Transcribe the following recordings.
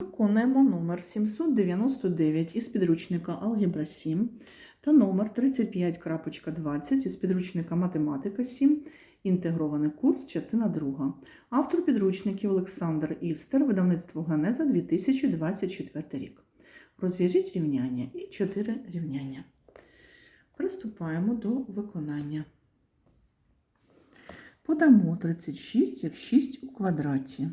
Виконуємо номер 799 із підручника Алгебра 7 та номер 35.20 із підручника Математика 7, інтегрований курс, частина 2. Автор підручників Олександр Істер, видавництво Ганеза 2024 рік. Розв'яжіть рівняння і 4 рівняння. Приступаємо до виконання. Подамо 36 як 6 у квадраті.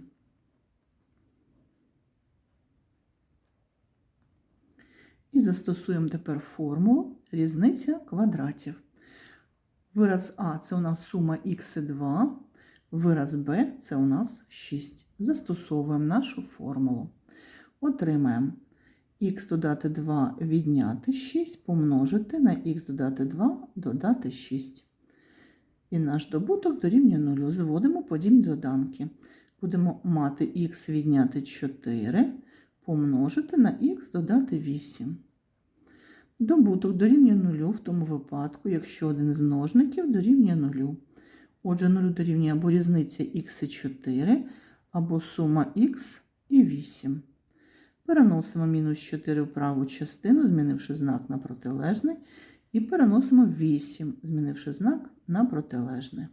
І застосуємо тепер формулу різниця квадратів. Вираз А це у нас сума х і 2, вираз Б це у нас 6. Застосовуємо нашу формулу. Отримаємо х додати 2 відняти 6, помножити на х додати 2 додати 6. І наш добуток дорівнює 0. Зводимо подібні доданки. Будемо мати х відняти 4, помножити на х додати 8. Добуток дорівнює 0 в тому випадку, якщо один з множників дорівнює 0. Отже, 0 дорівнює або різниця х і 4, або сума х і 8. Переносимо мінус 4 в праву частину, змінивши знак на протилежний, і переносимо 8, змінивши знак на протилежний.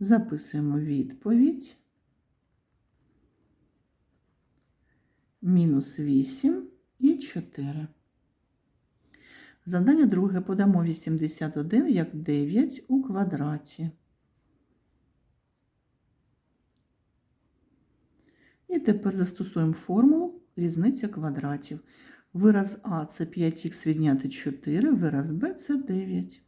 Записуємо відповідь. Мінус 8 і 4. Завдання друге подамо 81 як 9 у квадраті. І тепер застосуємо формулу різниця квадратів. Вираз А це 5х відняти 4, вираз Б це 9.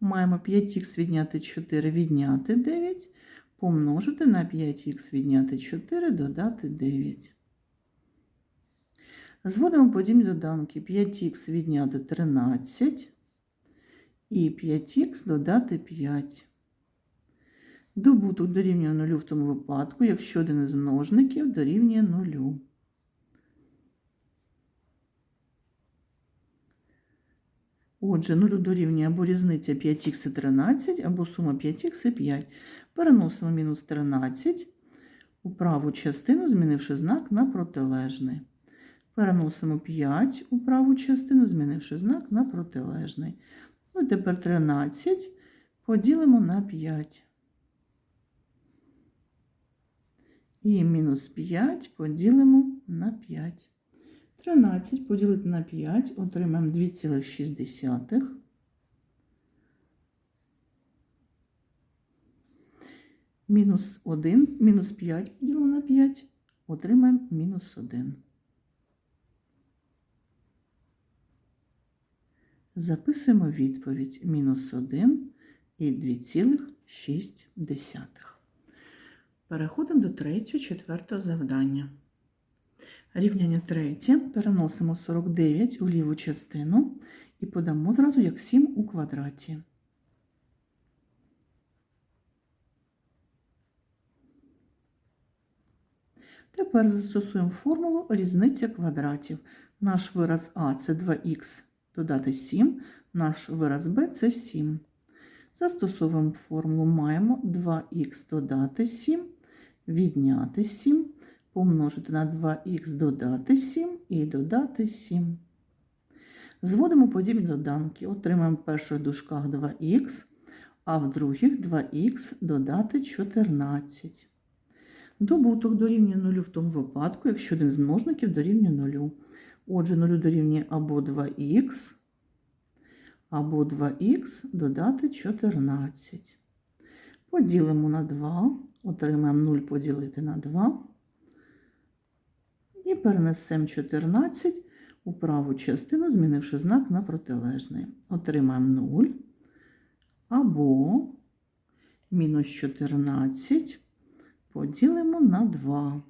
Маємо 5х відняти 4 відняти 9, помножити на 5х відняти 4, додати 9. Зводимо подібні доданки 5х відняти 13 і 5х додати 5. Добуток дорівнює 0 в тому випадку, якщо один із множників дорівнює 0. Отже, 0 дорівнює або різниця 5х і 13, або сума 5х і 5. Переносимо мінус 13 у праву частину, змінивши знак на протилежний. Переносимо 5 у праву частину, змінивши знак на протилежний. Ну, тепер 13 поділимо на 5. І мінус 5 поділимо на 5. 13 поділити на 5, отримаємо 2,6. Мінус 1, мінус 5 поділимо на 5, отримаємо мінус 1. Записуємо відповідь мінус 1 і 2,6. Переходимо до третього, четвертого завдання. Рівняння третє. Переносимо 49 у ліву частину і подамо зразу як 7 у квадраті. Тепер застосуємо формулу різниця квадратів. Наш вираз А це 2х додати 7, наш вираз b це 7. Застосовуємо формулу маємо 2х додати 7, відняти 7, помножити на 2х додати 7 і додати 7. Зводимо подібні доданки. Отримаємо в перших дужках 2х, а в других 2х додати 14. Добуток дорівнює 0 в тому випадку, якщо один з множників дорівнює 0. Отже, 0 дорівнює або 2х, або 2х додати 14. Поділимо на 2, отримаємо 0 поділити на 2. І перенесемо 14 у праву частину, змінивши знак на протилежний. Отримаємо 0 або мінус 14 поділимо на 2.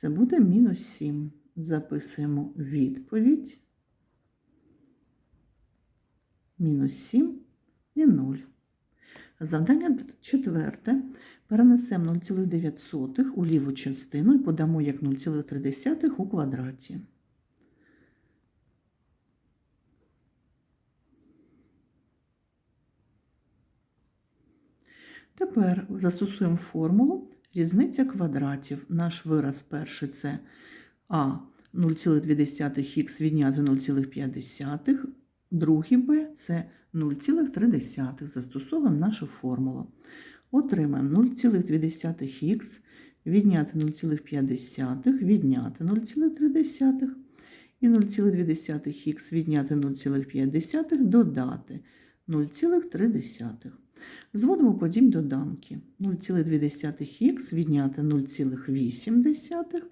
Це буде мінус 7. Записуємо відповідь. Мінус 7 і 0. Завдання четверте. Перенесемо 0,9 у ліву частину і подамо як 0,3 у квадраті. Тепер застосуємо формулу Різниця квадратів. Наш вираз перший це А 0,2х відняти 0,5. Другий Б це 0,3. Застосовуємо нашу формулу. Отримаємо 0,2х відняти 0,5, відняти 0,3 і 0,2х відняти 0,5 додати 0,3. Зводимо подібні доданки. 0,2х відняти 0,8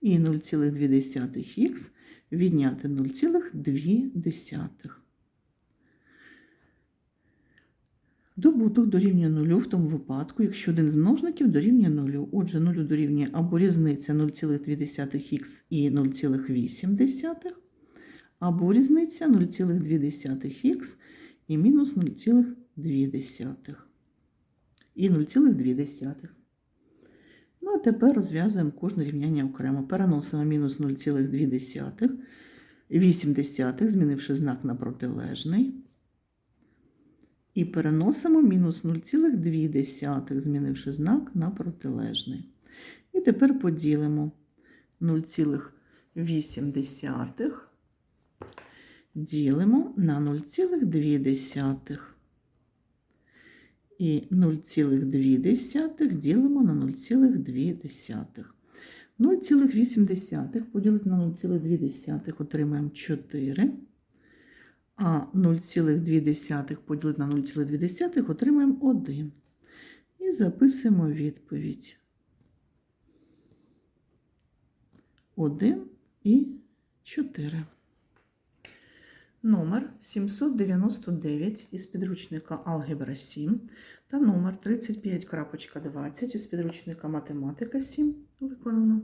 і 0,2х відняти 0,2. Добуток дорівнює нулю в тому випадку, якщо один з множників дорівнює нулю. Отже, нулю дорівнює або різниця 0,2х і 0,8, або різниця 0,2х і мінус 0,2 і 0,2. Ну, а тепер розв'язуємо кожне рівняння окремо. Переносимо мінус 0,2, 8, змінивши знак на протилежний. І переносимо мінус 0,2, змінивши знак на протилежний. І тепер поділимо 0,8 ділимо на 0,2. І 0,2 ділимо на 0,2. 0,8 поділити на 0,2 отримаємо 4. А 0,2 поділити на 0,2 отримаємо 1. І записуємо відповідь. 1 і 4. Номер 799 із підручника Алгебра 7 та номер 35.20 із підручника Математика 7 виконано.